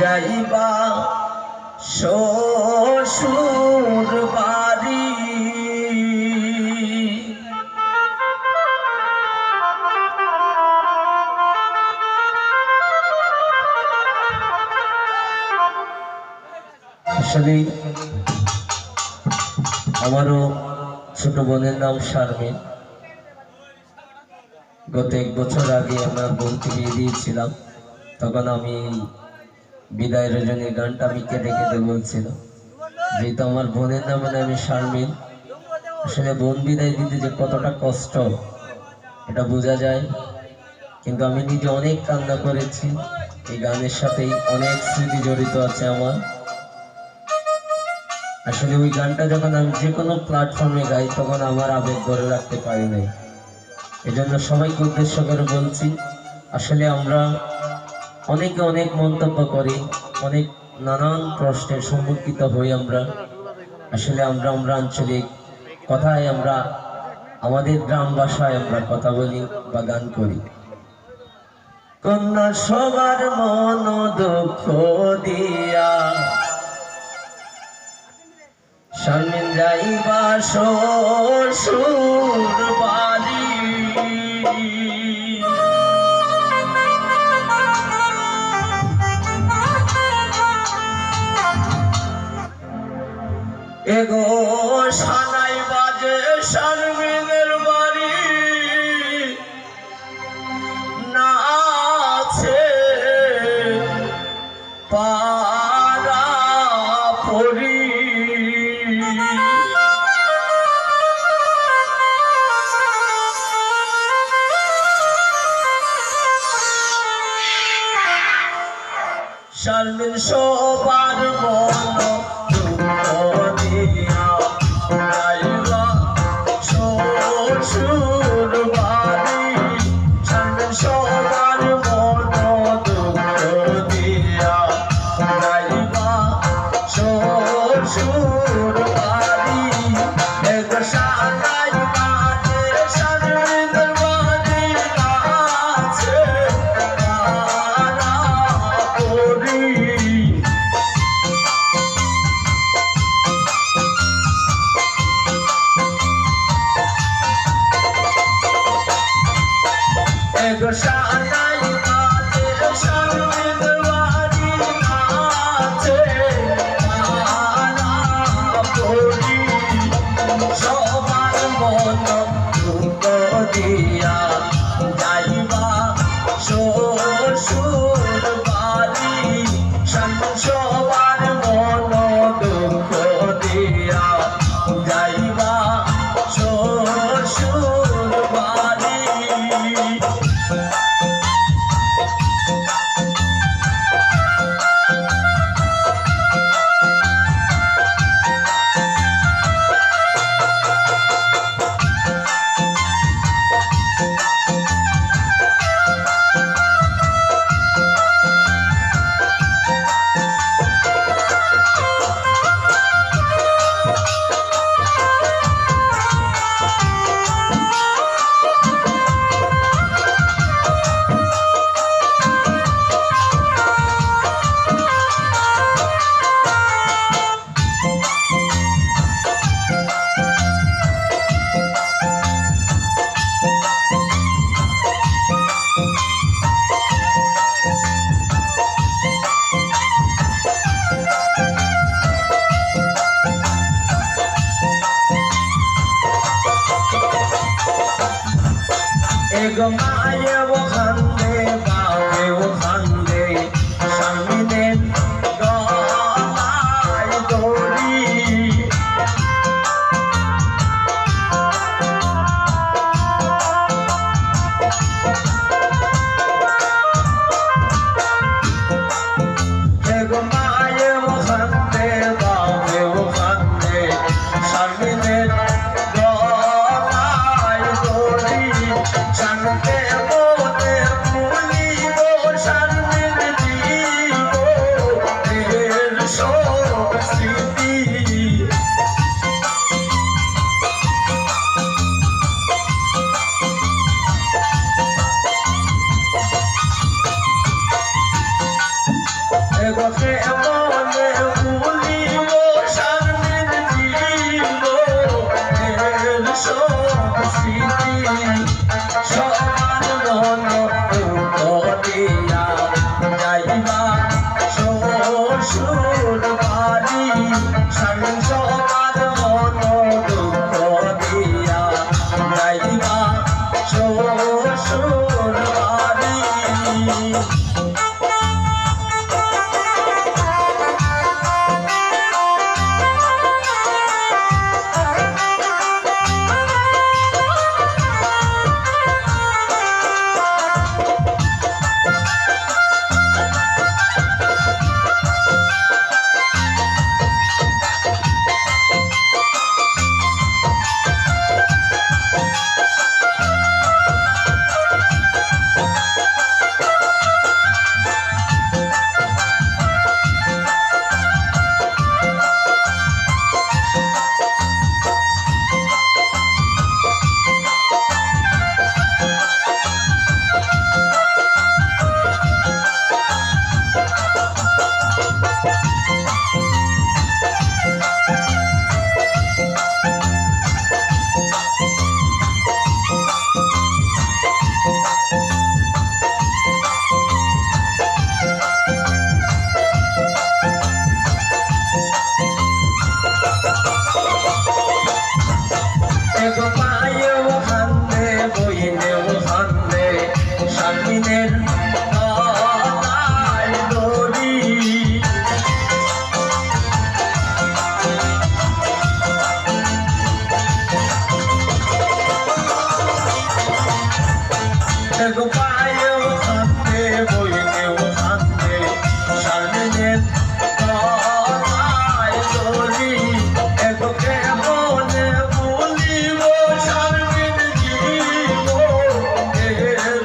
যাইবা আসলে আমারও ছোট বোনের নাম শারমিন। গত এক বছর আগে আমরা বোনকে বিয়ে দিয়েছিলাম। তখন আমি বিদায় রজনী গানটা আমি কেটে কেটে বলছিলাম। যেহেতু আমার বোনের নাম মানে আমি শারমিন আসলে বোন বিদায় দিতে যে কতটা কষ্ট, এটা বোঝা যায়। কিন্তু আমি নিজে অনেক কান্না করেছি। এই গানের সাথেই অনেক স্মৃতি জড়িত আছে আমার। আসলে ওই গানটা যখন আমি যে কোনো প্ল্যাটফর্মে গাই, তখন আমার আবেগ ধরে রাখতে পারি নাই। এজন্য সবাইকে উদ্দেশ্য করে বলছি, আসলে আমরা অনেকে অনেক মন্তব্য করি, অনেক নানান প্রশ্নের সম্মুখীন হই আমরা। আসলে আমরা আমরা আঞ্চলিক কথায় আমরা, আমাদের গ্রাম ভাষায় আমরা কথা বলি বা গান করি। কন্যা সবার মন দুঃখ দিয়া শারমিন যাইবা বাড়ি শারমিন সবার মন। এগো সানাই এগো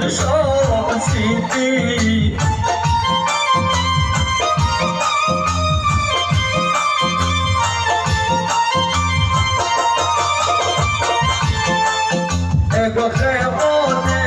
সব স্মৃতি এগো কেমনে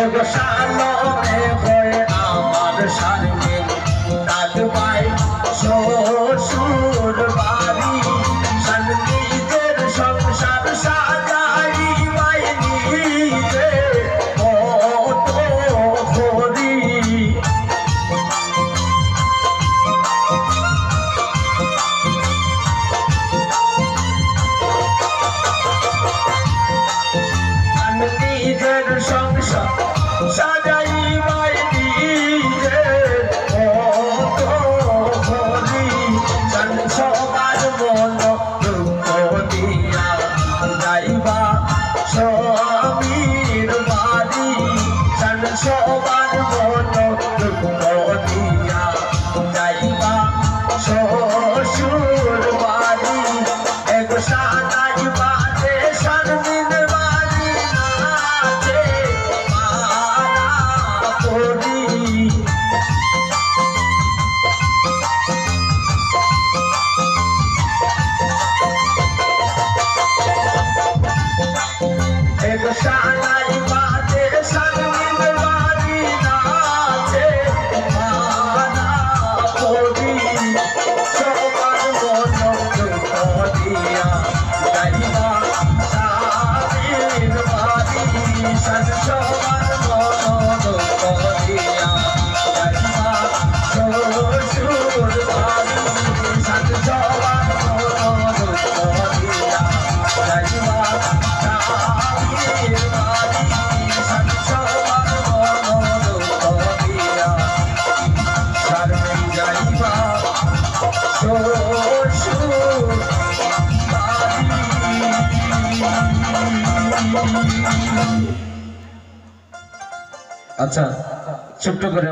এগো শালমে সবার আচ্ছা ছোট্ট করে